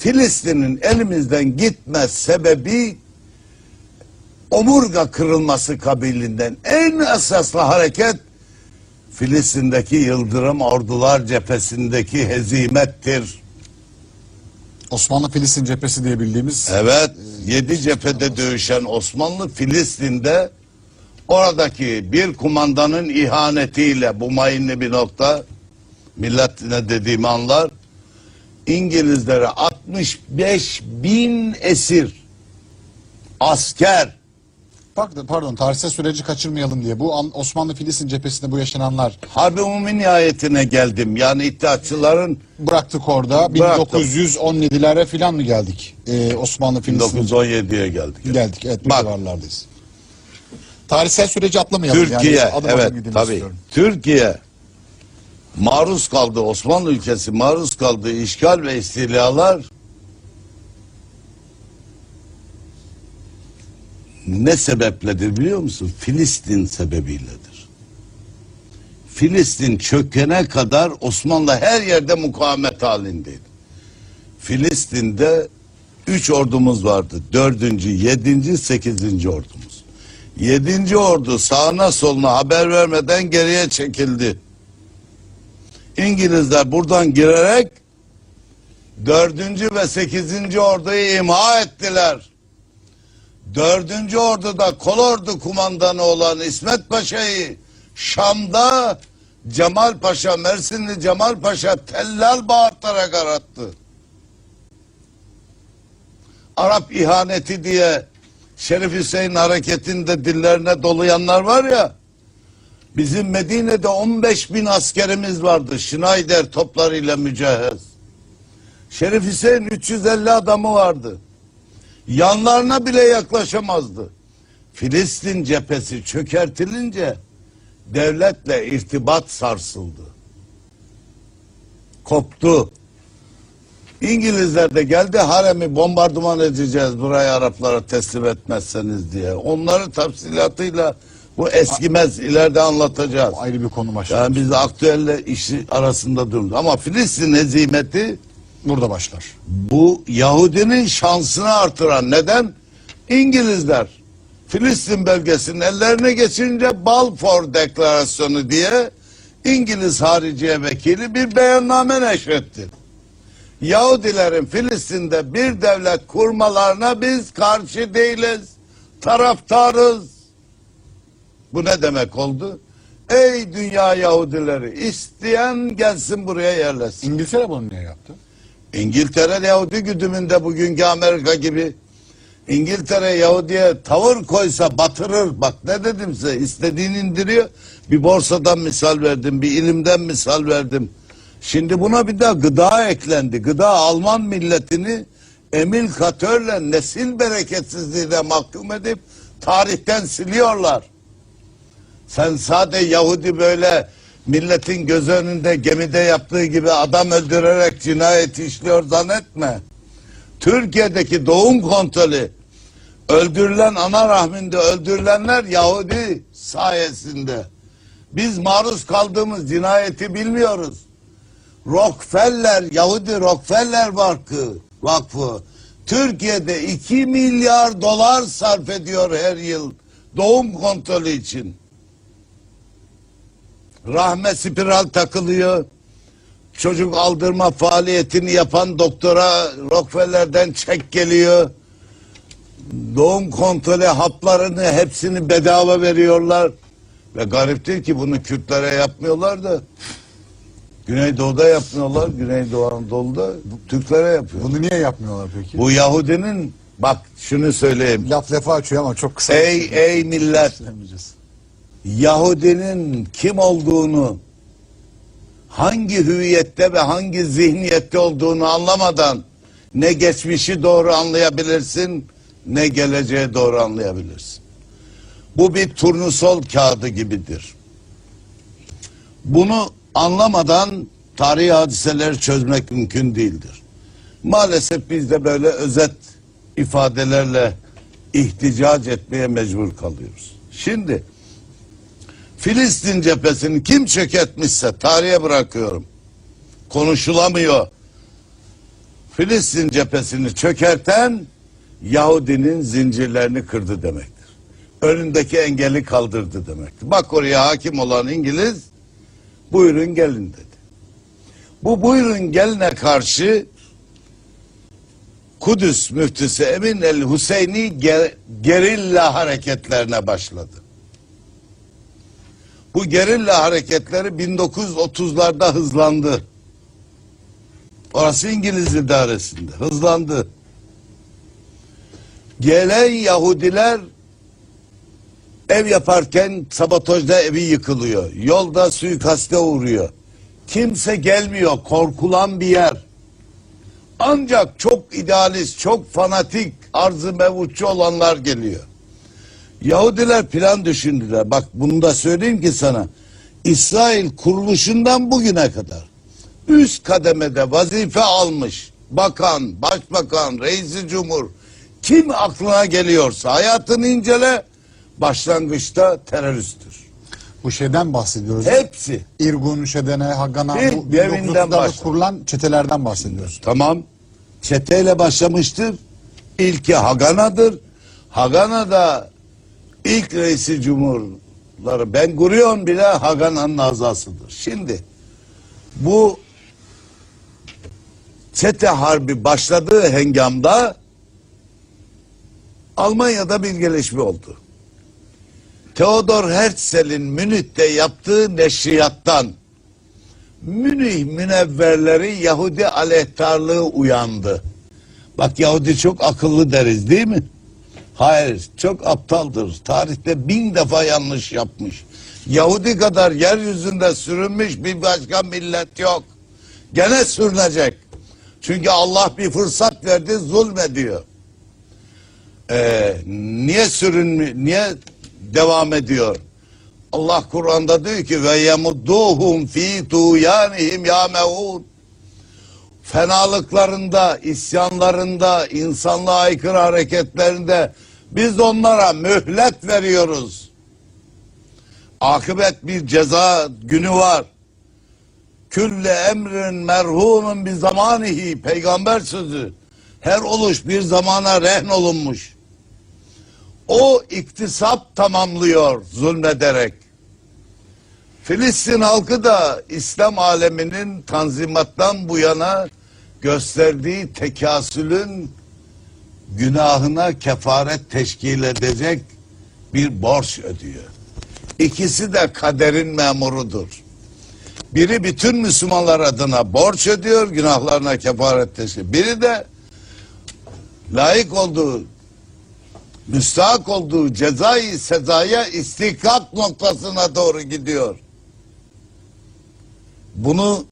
Filistin'in elimizden gitme sebebi omurga kırılması kabilinden en esaslı hareket Filistin'deki Yıldırım Ordular cephesindeki hezimettir. Osmanlı Filistin cephesi diye bildiğimiz Evet, yedi cephede dövüşen Osmanlı Filistin'de oradaki bir kumandanın ihanetiyle bu mayınlı bir nokta millet ne dediğimi anlar. İngilizlere 65 bin esir asker Pardon, pardon tarihsel süreci kaçırmayalım diye. Bu An- Osmanlı Filistin cephesinde bu yaşananlar harbi umumi nihayetine geldim. Yani iddiatçıların bıraktık orada. Bıraktım. 1917'lere falan mı geldik? Ee, Osmanlı Filistin 1917'ye geldik. geldik. Evet bu Bak. civarlardayız. Tarihsel süreci atlamayalım. Türkiye yani. Adım evet adım tabii. istiyorum. Türkiye maruz kaldı Osmanlı ülkesi maruz kaldığı işgal ve istilalar ne sebepledir biliyor musun? Filistin sebebiyledir. Filistin çökene kadar Osmanlı her yerde mukavemet halindeydi. Filistin'de üç ordumuz vardı. Dördüncü, yedinci, sekizinci ordumuz. Yedinci ordu sağına soluna haber vermeden geriye çekildi. İngilizler buradan girerek dördüncü ve sekizinci orduyu imha ettiler. Dördüncü orduda kolordu kumandanı olan İsmet Paşa'yı Şam'da Cemal Paşa, Mersinli Cemal Paşa tellal bağırtarak arattı. Arap ihaneti diye Şerif Hüseyin hareketinde dillerine dolayanlar var ya bizim Medine'de 15 bin askerimiz vardı Schneider toplarıyla mücehhez. Şerif Hüseyin 350 adamı vardı. Yanlarına bile yaklaşamazdı. Filistin cephesi çökertilince devletle irtibat sarsıldı. Koptu. İngilizler de geldi haremi bombardıman edeceğiz burayı Araplara teslim etmezseniz diye. Onları tafsilatıyla bu eskimez ileride anlatacağız. O ayrı bir konu başlar. Yani biz aktüelle işi arasında durumuz. Ama Filistin hezimeti Burada başlar. bu Yahudinin şansını artıran neden? İngilizler Filistin bölgesinin ellerine geçince Balfour Deklarasyonu diye İngiliz hariciye vekili bir beyanname neşretti. Yahudilerin Filistin'de bir devlet kurmalarına biz karşı değiliz, taraftarız. Bu ne demek oldu? Ey dünya Yahudileri isteyen gelsin buraya yerleşsin. İngiltere bunu niye yaptı? İngiltere Yahudi güdümünde bugünkü Amerika gibi. İngiltere Yahudi'ye tavır koysa batırır. Bak ne dedim size istediğini indiriyor. Bir borsadan misal verdim, bir ilimden misal verdim. Şimdi buna bir daha gıda eklendi. Gıda Alman milletini emil katörle nesil bereketsizliğine mahkum edip tarihten siliyorlar. Sen sade Yahudi böyle milletin göz önünde gemide yaptığı gibi adam öldürerek cinayet işliyor zannetme. Türkiye'deki doğum kontrolü öldürülen ana rahminde öldürülenler Yahudi sayesinde. Biz maruz kaldığımız cinayeti bilmiyoruz. Rockefeller, Yahudi Rockefeller Vakfı, Vakfı Türkiye'de 2 milyar dolar sarf ediyor her yıl doğum kontrolü için. Rahme spiral takılıyor. Çocuk aldırma faaliyetini yapan doktora Rockefeller'den çek geliyor. Doğum kontrolü haplarını hepsini bedava veriyorlar. Ve garip değil ki bunu Kürtlere yapmıyorlar da. Güneydoğu'da yapmıyorlar. Güneydoğu Anadolu'da Türklere yapıyor. Bunu niye yapmıyorlar peki? Bu Yahudinin bak şunu söyleyeyim. Laf lafa açıyor ama çok kısa. Ey ey millet. Yahudinin kim olduğunu hangi hüviyette ve hangi zihniyette olduğunu anlamadan ne geçmişi doğru anlayabilirsin ne geleceğe doğru anlayabilirsin. Bu bir turnusol kağıdı gibidir. Bunu anlamadan tarihi hadiseleri çözmek mümkün değildir. Maalesef biz de böyle özet ifadelerle ihticac etmeye mecbur kalıyoruz. Şimdi Filistin cephesini kim çökertmişse tarihe bırakıyorum. Konuşulamıyor. Filistin cephesini çökerten Yahudinin zincirlerini kırdı demektir. Önündeki engeli kaldırdı demektir. Bak oraya hakim olan İngiliz buyurun gelin dedi. Bu buyurun geline karşı Kudüs müftüsü Emin el Hüseyni ger- gerilla hareketlerine başladı. Bu gerilla hareketleri 1930'larda hızlandı. Orası İngiliz idaresinde hızlandı. Gelen Yahudiler ev yaparken sabotajda evi yıkılıyor. Yolda suikaste uğruyor. Kimse gelmiyor. Korkulan bir yer. Ancak çok idealist, çok fanatik, arzı mevutçu olanlar geliyor. Yahudiler plan düşündüler. Bak bunu da söyleyeyim ki sana. İsrail kuruluşundan bugüne kadar üst kademede vazife almış bakan, başbakan, reisi cumhur kim aklına geliyorsa hayatını incele başlangıçta teröristtir. Bu şeyden bahsediyoruz. Hepsi. İrgun, Şedene, Hagana Bir bu deminden 1930'larda başla. kurulan çetelerden bahsediyoruz. Tamam. Çeteyle başlamıştır. İlki Hagana'dır. Hagana'da ilk reisi cumhurları Ben Gurion bile Hagana'nın azasıdır. Şimdi bu çete harbi başladığı hengamda Almanya'da bir gelişme oldu. Theodor Herzl'in Münih'te yaptığı neşriyattan Münih münevverleri Yahudi aleyhtarlığı uyandı. Bak Yahudi çok akıllı deriz değil mi? Hayır çok aptaldır. Tarihte bin defa yanlış yapmış. Yahudi kadar yeryüzünde sürünmüş bir başka millet yok. Gene sürünecek. Çünkü Allah bir fırsat verdi zulmediyor. Ee, niye sürün niye devam ediyor? Allah Kur'an'da diyor ki ve yemudduhum fi tuyanihim yamehun. Fenalıklarında, isyanlarında, insanlığa aykırı hareketlerinde biz onlara mühlet veriyoruz. Akıbet bir ceza günü var. Külle emrin merhunun bir zamanihi peygamber sözü. Her oluş bir zamana rehn olunmuş. O iktisap tamamlıyor zulmederek. Filistin halkı da İslam aleminin tanzimattan bu yana gösterdiği tekasülün günahına kefaret teşkil edecek bir borç ödüyor. İkisi de kaderin memurudur. Biri bütün Müslümanlar adına borç ödüyor, günahlarına kefaret teşkil. Biri de layık olduğu müstahak olduğu cezayı sezaya istikak noktasına doğru gidiyor. Bunu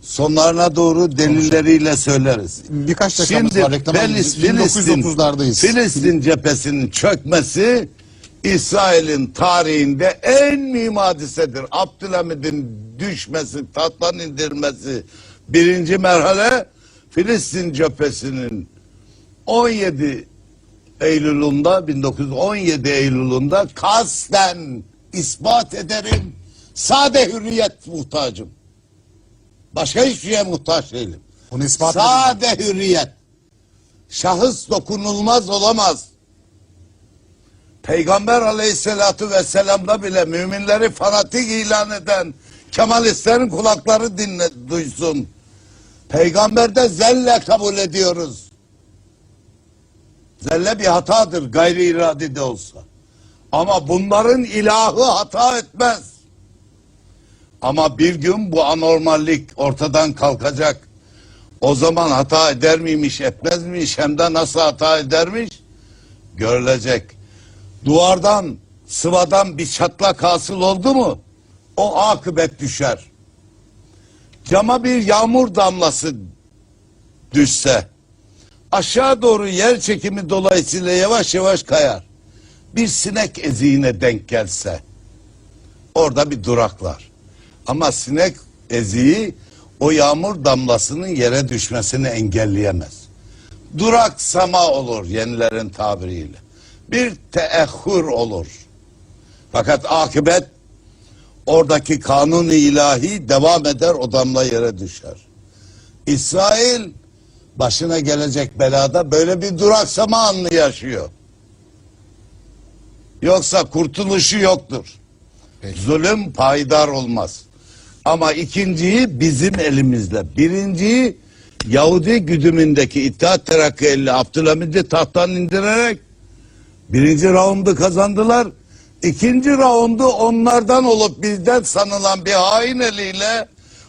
sonlarına doğru delilleriyle söyleriz. Birkaç dakikamız Şimdi var reklama. Filistin, 1930'lardayız. Filistin cephesinin çökmesi İsrail'in tarihinde en mühim hadisedir. Abdülhamid'in düşmesi, tahttan indirmesi birinci merhale Filistin cephesinin 17 Eylül'ünde 1917 Eylül'ünde kasten ispat ederim. Sade hürriyet muhtacım. Başka hiçbir şeye muhtaç değilim. Bunu ispat edin. Sade hürriyet. Şahıs dokunulmaz olamaz. Peygamber aleyhissalatu vesselam'da bile müminleri fanatik ilan eden Kemalistlerin kulakları dinle, duysun. Peygamberde zelle kabul ediyoruz. Zelle bir hatadır gayri iradi de olsa. Ama bunların ilahı hata etmez. Ama bir gün bu anormallik ortadan kalkacak. O zaman hata eder miymiş, etmez miymiş, hem de nasıl hata edermiş görülecek. Duvardan, sıvadan bir çatlak hasıl oldu mu o akıbet düşer. Cama bir yağmur damlası düşse aşağı doğru yer çekimi dolayısıyla yavaş yavaş kayar. Bir sinek eziğine denk gelse orada bir duraklar. Ama sinek eziği o yağmur damlasının yere düşmesini engelleyemez. Duraksama olur yenilerin tabiriyle. Bir teehhür olur. Fakat akıbet oradaki kanun ilahi devam eder o damla yere düşer. İsrail başına gelecek belada böyle bir duraksama anını yaşıyor. Yoksa kurtuluşu yoktur. Peki. Zulüm payidar olmaz. Ama ikinciyi bizim elimizde. Birinciyi Yahudi güdümündeki İttihat Terakki'li Abdülhamid'i tahttan indirerek birinci raundu kazandılar. İkinci raundu onlardan olup bizden sanılan bir hain eliyle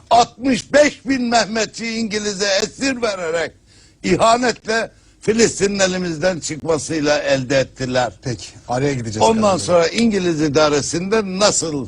65 bin Mehmetçi İngiliz'e esir vererek ihanetle Filistin'in elimizden çıkmasıyla elde ettiler. Peki. Araya gideceğiz. Ondan sonra İngiliz idaresinde nasıl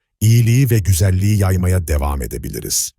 iyiliği ve güzelliği yaymaya devam edebiliriz.